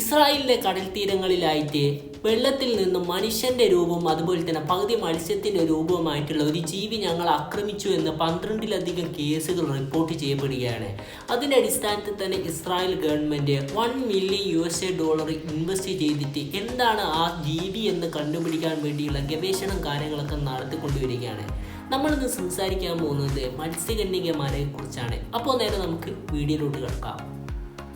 ഇസ്രായേലിലെ കടൽ തീരങ്ങളിലായിട്ട് വെള്ളത്തിൽ നിന്നും മനുഷ്യന്റെ രൂപവും അതുപോലെ തന്നെ പകുതി മത്സ്യത്തിന്റെ രൂപവുമായിട്ടുള്ള ഒരു ജീവി ഞങ്ങൾ ആക്രമിച്ചു എന്ന് പന്ത്രണ്ടിലധികം കേസുകൾ റിപ്പോർട്ട് ചെയ്യപ്പെടുകയാണ്. അതിന്റെ അടിസ്ഥാനത്തിൽ തന്നെ Israel government one million U S A dollar invest ചെയ്തിട്ട് എന്താണ് ആ ജീവി എന്ന് കണ്ടുപിടിക്കാൻ വേണ്ടിയുള്ള ഗവേഷണം കാര്യങ്ങളൊക്കെ നടത്തിക്കൊണ്ടുവരികയാണ്. നമ്മളിന്ന് സംസാരിക്കാൻ പോകുന്നത് മത്സ്യകന്യകമാരെ കുറിച്ചാണ്. അപ്പോൾ നേരെ നമുക്ക് വീഡിയോയിലോട്ട് കിടക്കാം.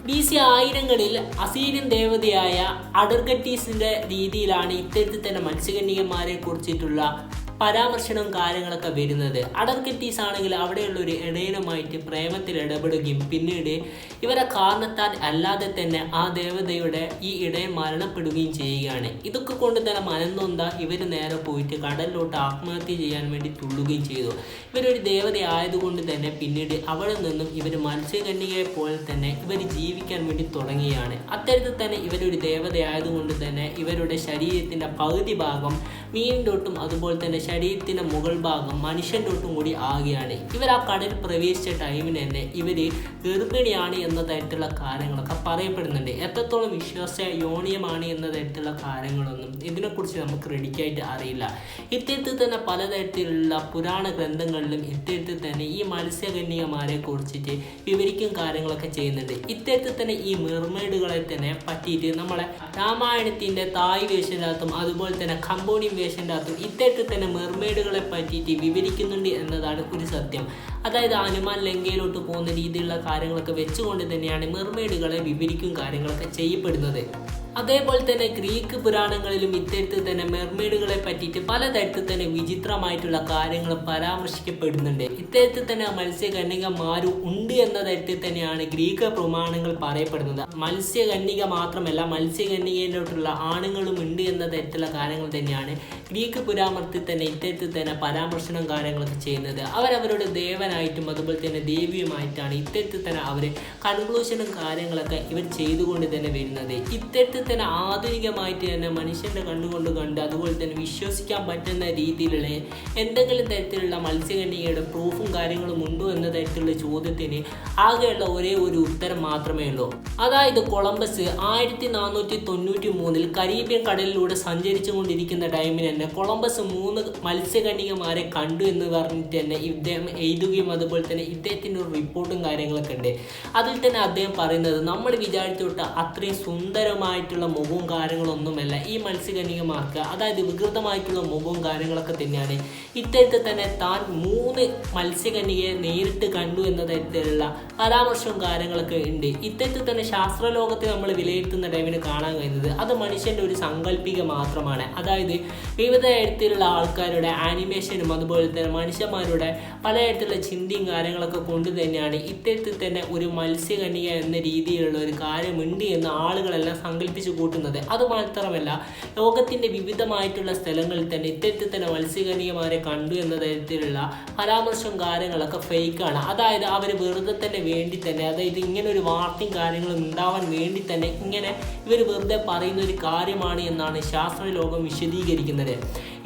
ബി സി ആയിരങ്ങളിൽ അസീരിയൻ ദേവതയായ അഡർഗറ്റീസിന്റെ രീതിയിലാണ് ഇത്തരത്തിൽ തന്നെ മത്സ്യകന്യകന്മാരെ കുറിച്ചിട്ടുള്ള പരാമർശനവും കാര്യങ്ങളൊക്കെ വരുന്നത്. അഡർഗറ്റീസ് ആണെങ്കിൽ അവിടെയുള്ള ഒരു ഇടയനുമായിട്ട് പ്രേമത്തിൽ ഇടപെടുകയും പിന്നീട് ഇവരെ കാരണത്താൽ അല്ലാതെ തന്നെ ആ ദേവതയുടെ ഈ ഇടയൻ മരണപ്പെടുകയും ചെയ്യുകയാണ്. ഇതൊക്കെ കൊണ്ട് തന്നെ മനന്നൊന്ത ഇവർ നേരെ പോയിട്ട് കടലിലോട്ട് ആത്മഹത്യ ചെയ്യാൻ വേണ്ടി തുള്ളുകയും ചെയ്തു. ഇവരൊരു ദേവത ആയതുകൊണ്ട് തന്നെ പിന്നീട് അവിടെ നിന്നും ഇവർ മത്സ്യകന്യകയെ പോലെ തന്നെ ഇവർ ജീവിക്കാൻ വേണ്ടി തുടങ്ങുകയാണ്. അത്തരത്തിൽ തന്നെ ഇവരൊരു ദേവതയായതുകൊണ്ട് തന്നെ ഇവരുടെ ശരീരത്തിന്റെ പകുതി ഭാഗം മീനിന്റൊട്ടും അതുപോലെ തന്നെ ശരീരത്തിന്റെ മുകൾ ഭാഗം മനുഷ്യന്റെ ഒട്ടും കൂടി ആകുകയാണ് ഇവർ ആ കടലിൽ പ്രവേശിച്ച ടൈമിന് തന്നെ ഇവർ ഗർഭിണിയാണ് എന്ന തരത്തിലുള്ള കാര്യങ്ങളൊക്കെ പറയപ്പെടുന്നുണ്ട്. എത്രത്തോളം വിശ്വാസ യോണിയമാണ് എന്ന തരത്തിലുള്ള കാര്യങ്ങളൊന്നും ഇതിനെക്കുറിച്ച് നമുക്ക് റെഡിക്കായിട്ട് അറിയില്ല. ഇത്തരത്തിൽ തന്നെ പലതരത്തിലുള്ള പുരാണ ഗ്രന്ഥങ്ങളിലും ഇത്തരത്തിൽ തന്നെ ഈ മത്സ്യകന്യകമാരെ കുറിച്ചിട്ട് വിവരിക്കും കാര്യങ്ങളൊക്കെ ചെയ്യുന്നുണ്ട്. ഇത്തരത്തിൽ തന്നെ ഈ മെർമേഡുകളെ തന്നെ പറ്റിയിട്ട് നമ്മളെ രാമായണത്തിന്റെ തായ് വേഷത്തിനകത്തും അതുപോലെ തന്നെ കമ്പോണിയം വേഷത്തിനകത്തും ഇത്തരത്തിൽ തന്നെ മെർമേഡുകളെ പറ്റിയിട്ട് വിവരിക്കുന്നുണ്ട് എന്നതാണ് ഒരു സത്യം. അതായത് ഹനുമാൻ ലങ്കയിലോട്ട് പോകുന്ന രീതിയിലുള്ള കാര്യങ്ങളൊക്കെ വെച്ചുകൊണ്ട് തന്നെയാണ് മെർമേഡുകളെ വിവരിക്കും കാര്യങ്ങളൊക്കെ ചെയ്യപ്പെടുന്നത്. അതേപോലെ തന്നെ ഗ്രീക്ക് പുരാണങ്ങളിലും ഇത്തരത്തിൽ തന്നെ മെർമേഡുകളെ പറ്റിയിട്ട് പലതരത്തിൽ തന്നെ വിചിത്രമായിട്ടുള്ള കാര്യങ്ങൾ പരാമർശിക്കപ്പെടുന്നുണ്ട്. ഇത്തരത്തിൽ തന്നെ മത്സ്യകന്യകമാരും ഉണ്ട് എന്ന തരത്തിൽ തന്നെയാണ് ഗ്രീക്ക് പ്രമാണങ്ങൾ പറയപ്പെടുന്നത്. മത്സ്യകന്യക മാത്രമല്ല മത്സ്യകന്യകയിലോട്ടുള്ള ആണുങ്ങളും ഉണ്ട് എന്ന തരത്തിലുള്ള കാര്യങ്ങൾ തന്നെയാണ് ഗ്രീക്ക് പുരാമർത്തിൽ തന്നെ ഇത്തരത്തിൽ തന്നെ പരാമർശനം കാര്യങ്ങളൊക്കെ ചെയ്യുന്നത്. അവരവരുടെ ദേവനായിട്ടും അതുപോലെ തന്നെ ദേവിയുമായിട്ടാണ് ഇത്തരത്തിൽ തന്നെ അവർ കൺക്ലൂഷനും കാര്യങ്ങളൊക്കെ ഇവർ ചെയ്തുകൊണ്ട് തന്നെ വരുന്നത്. ഇത്തരത്തിൽ തന്നെ ആധുനികമായിട്ട് തന്നെ മനുഷ്യന്റെ കണ്ണുകൊണ്ട് കണ്ട് അതുപോലെ തന്നെ വിശ്വസിക്കാൻ പറ്റുന്ന രീതിയിലുള്ള എന്തെങ്കിലും തരത്തിലുള്ള മത്സ്യകന്യകയുടെ പ്രൂഫും കാര്യങ്ങളും ഉണ്ടോ എന്ന തരത്തിലുള്ള ചോദ്യത്തിന് ആകെയുള്ള ഒരേ ഒരു ഉത്തരം മാത്രമേ ഉള്ളൂ. അതായത് കൊളംബസ് ആയിരത്തി നാനൂറ്റി തൊണ്ണൂറ്റി മൂന്നിൽ കരീബിയൻ കടലിലൂടെ സഞ്ചരിച്ചു കൊണ്ടിരിക്കുന്ന ടൈമിൽ തന്നെ കൊളംബസ് മൂന്ന് മത്സ്യകന്യകമാരെ കണ്ടു എന്ന് പറഞ്ഞിട്ട് തന്നെ ഇദ്ദേഹം എഴുതുകയും അതുപോലെ തന്നെ ഇദ്ദേഹത്തിന്റെ ഒരു റിപ്പോർട്ടും കാര്യങ്ങളൊക്കെ ഉണ്ട്. അതിൽ തന്നെ അദ്ദേഹം പറയുന്നത് നമ്മൾ വിചാരിച്ചോട്ട് അത്രയും സുന്ദരമായിട്ടുള്ള മുഖവും കാര്യങ്ങളൊന്നുമല്ല. ഈ മത്സ്യകന്യകമാർക്ക് അതായത് വികൃതമായിട്ടുള്ള മുഖവും കാര്യങ്ങളൊക്കെ തന്നെയാണ്. ഇത്തരത്തിൽ തന്നെ താൻ മൂന്ന് മത്സ്യകന്യകയെ നേരിട്ട് കണ്ടു എന്ന തരത്തിലുള്ള പരാമർശവും കാര്യങ്ങളൊക്കെ ഉണ്ട്. ഇത്തരത്തിൽ തന്നെ ശാസ്ത്രലോകത്തെ നമ്മൾ വിലയിരുത്തുന്ന ടൈമിന് കാണാൻ കഴിയുന്നത് അത് മനുഷ്യന്റെ ഒരു സങ്കല്പിക മാത്രമാണ്. അതായത് വിവിധ തരത്തിലുള്ള ആൾക്കാരുടെ ആനിമേഷനും അതുപോലെ തന്നെ മനുഷ്യന്മാരുടെ പലതരത്തിലുള്ള ചിന്തയും കാര്യങ്ങളൊക്കെ കൊണ്ട് തന്നെയാണ് ഇത്തരത്തിൽ തന്നെ ഒരു മത്സ്യകന്യക എന്ന രീതിയിലുള്ള ഒരു കാര്യമുണ്ട് എന്ന് ആളുകളെല്ലാം സങ്കല്പിച്ചു കൂട്ടുന്നത്. അത് മാത്രമല്ല ലോകത്തിന്റെ വിവിധമായിട്ടുള്ള സ്ഥലങ്ങളിൽ തന്നെ ഇത്തരത്തിൽ തന്നെ മത്സ്യകന്യകമാരെ കണ്ടു എന്ന തരത്തിലുള്ള പരാമർശവും കാര്യങ്ങളൊക്കെ ഫേക്കാണ് അതായത് അവർ വെറുതെ തന്നെ വേണ്ടി തന്നെ അതായത് ഇങ്ങനെ ഒരു വാർത്തയും കാര്യങ്ങളും ഉണ്ടാവാൻ വേണ്ടി തന്നെ ഇങ്ങനെ ഇവർ വെറുതെ പറയുന്ന ഒരു കാര്യമാണ് എന്നാണ് ശാസ്ത്ര ലോകം വിശദീകരിക്കുന്നത്.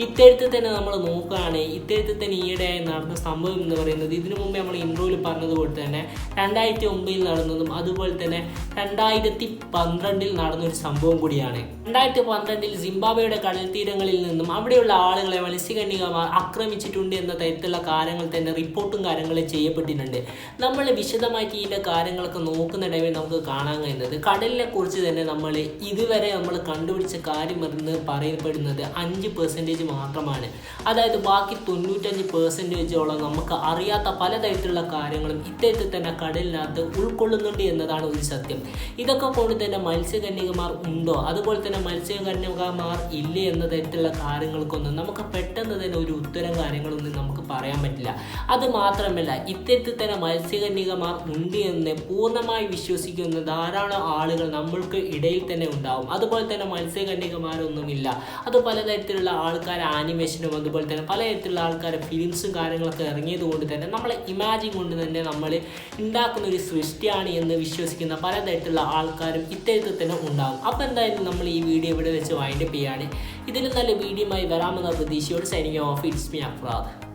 ഇത്തരത്തിൽ തന്നെ നമ്മൾ നോക്കുകയാണെങ്കിൽ ഇത്തരത്തിൽ തന്നെ ഈയിടെയായി നടന്ന സംഭവം എന്ന് പറയുന്നത് ഇതിനു മുമ്പേ നമ്മൾ ഇൻട്രോയിൽ പറഞ്ഞതുപോലെ തന്നെ രണ്ടായിരത്തി ഒമ്പതിൽ നടന്നതും അതുപോലെ തന്നെ രണ്ടായിരത്തി പന്ത്രണ്ടിൽ നടന്നൊരു സംഭവം കൂടിയാണ്. രണ്ടായിരത്തി പന്ത്രണ്ടിൽ സിംബാബ്വെയുടെ കടൽ തീരങ്ങളിൽ നിന്നും അവിടെയുള്ള ആളുകളെ മത്സ്യകന്യകമാർ ആക്രമിച്ചിട്ടുണ്ട് എന്ന തരത്തിലുള്ള കാര്യങ്ങൾ തന്നെ റിപ്പോർട്ടും കാര്യങ്ങളും ചെയ്യപ്പെട്ടിട്ടുണ്ട്. നമ്മൾ വിശദമായിട്ട് ഇതിന്റെ കാര്യങ്ങളൊക്കെ നോക്കുന്ന ടൈമിൽ നമുക്ക് കാണാൻ കഴിയുന്നത്. കടലിനെ കുറിച്ച് തന്നെ നമ്മൾ ഇതുവരെ നമ്മൾ കണ്ടുപിടിച്ച കാര്യം എന്ന് പറയപ്പെടുന്നത് അഞ്ച് പെർസെന്റേജ് മാത്രമാണ്. അതായത് ബാക്കി തൊണ്ണൂറ്റഞ്ച് പെർസെന്റേജോളം നമുക്ക് അറിയാത്ത പലതരത്തിലുള്ള കാര്യങ്ങളും ഇത്തരത്തിൽ തന്നെ കടലിനകത്ത് ഉൾക്കൊള്ളുന്നുണ്ട് എന്നതാണ് ഒരു സത്യം. ഇതൊക്കെ കൊണ്ട് തന്നെ മത്സ്യകന്യകമാർ ഉണ്ടോ? അതുപോലെ തന്നെ മത്സ്യകന്യകമാർ ഇല്ലേ എന്ന തരത്തിലുള്ള കാര്യങ്ങൾക്കൊന്നും നമുക്ക് പെട്ടെന്ന് തന്നെ ഒരു ഉത്തരം കാര്യങ്ങളൊന്നും നമുക്ക് പറയാൻ പറ്റില്ല. അത് മാത്രമല്ല ഇത്തരത്തിൽ തന്നെ മത്സ്യകന്യകമാർ ഉണ്ട് എന്ന് പൂർണമായി വിശ്വസിക്കുന്ന ധാരാളം ആളുകൾ നമ്മൾക്ക് ഇടയിൽ തന്നെ ഉണ്ടാവും. അതുപോലെ തന്നെ മത്സ്യകന്യകമാരൊന്നുമില്ല. അത് പലതരത്തിലുള്ള ആൾക്കാർ ആനിമേഷനും അതുപോലെ തന്നെ പലതരത്തിലുള്ള ആൾക്കാരെ ഫിലിംസും കാര്യങ്ങളൊക്കെ ഇറങ്ങിയത് കൊണ്ട് തന്നെ നമ്മളെ ഇമാജിൻ കൊണ്ട് തന്നെ നമ്മൾ ഉണ്ടാക്കുന്ന ഒരു സൃഷ്ടിയാണ് എന്ന് വിശ്വസിക്കുന്ന പലതരത്തിലുള്ള ആൾക്കാരും ഇത്തരത്തിൽ തന്നെ ഉണ്ടാകും. അപ്പോൾ എന്തായാലും നമ്മൾ ഈ വീഡിയോ ഇവിടെ വെച്ച് വൈൻഡപ്പ് ചെയ്യാണ്. ഇതിലും നല്ല വീഡിയോയുമായി വരാമെന്ന പ്രതീക്ഷയോട് signing off it's me Afrad